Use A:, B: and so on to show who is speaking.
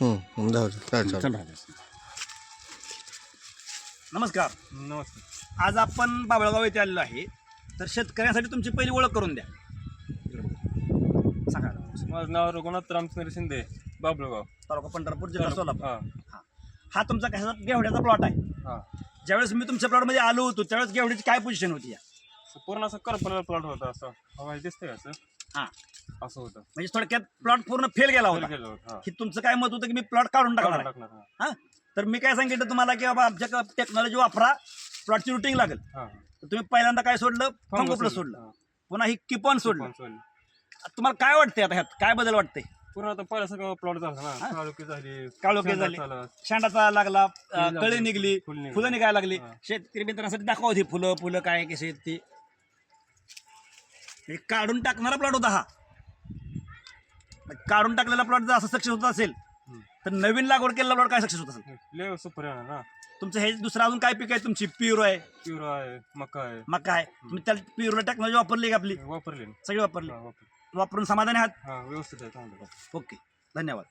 A: हम्म, जाऊ दे. चालेल, चालेल.
B: चला.
C: नमस्कार.
D: नमस्ते
C: आज आपण बाबळगाव येथे आलेलो आहे. तर शेतकऱ्यांसाठी तुमची पहिली ओळख करून द्या. सांगा.
D: माझं नाव रघुनाथ रामचंद्र शिंदे बाबळगाव.
C: तालुका पंढरपूर जिल्हा सोलापूर.
D: हां.
C: हा. तुमचा कशाचा गेवड्याचा प्लॉट आहे?
D: हां.
C: ज्यावेळेस मी तुमच्या प्लॉटमध्ये आलो होतो त्यावेळेस गेवड्याची काय पोझिशन होती या?
D: असं पूर्ण असं करपलेला प्लॉट होता असं. हवा दिसतंय असं.
C: हां.
D: असं होतं.
C: म्हणजे थोडक्यात प्लॉट पूर्ण फेल गेला होता.
D: गेलं हां.
C: की तुमचं काय मत होतं की मी प्लॉट काढून टाकणार
D: काढून
C: आहे?
D: टाकणार हां.
C: हा? तर मी काय सांगितलं तुम्हाला की बाबा आमच्या टेक्नॉलॉजी वापरा प्लॉटची रुटीन लागेल.
D: हां.
C: तर तुम्ही पहिल्यांदा काय सोडलं?
D: फंगस
C: फंगोप्लस
D: सोडलं. हां.
C: पुन्हा ही किपॉन सोडलं. तुम्हाला काय वाटतंय आता ह्यात? काय बदल वाटतंय?
D: पूर्ण आता पहिला सगळं प्लॉट झाला ना. काळोखी झाली
C: काळोखी
D: शेंडा
C: झाली.
D: झाला.
C: शेंडाचा लागला अं,
D: लागली,
C: कळी निघली
D: फुलं निघली.
C: फुलं निघायला लागली.
D: हा.
C: शेतकरी मित्रांसाठी दाखवा होती फुलं. फुलं काय कशी आहेत ती? म्हणजे काढून टाकणारा प्लॉट होता हा. काढून टाकलेला प्लॉट जर असं सक्सेस होत असेल. तर नवीन लागवड केलेला प्लॉट काय सक्सेस होत असेल?
D: लय सुपर आहे ना.
C: तुमचं हे दुसरं अजून काय पीक आहे? तुमची पिरो आहे.
D: पिवरा आहे मका आहे.
C: मका आहे. तुम्ही त्या पिरोला टेक्नॉलॉजी वापरली का आपली?
D: वापरले
C: सगळी वापरली.
D: हां वापर
C: वापरून समाधानी आहात?
D: हां व्यवस्थित आहे.
C: ओके. धन्यवाद.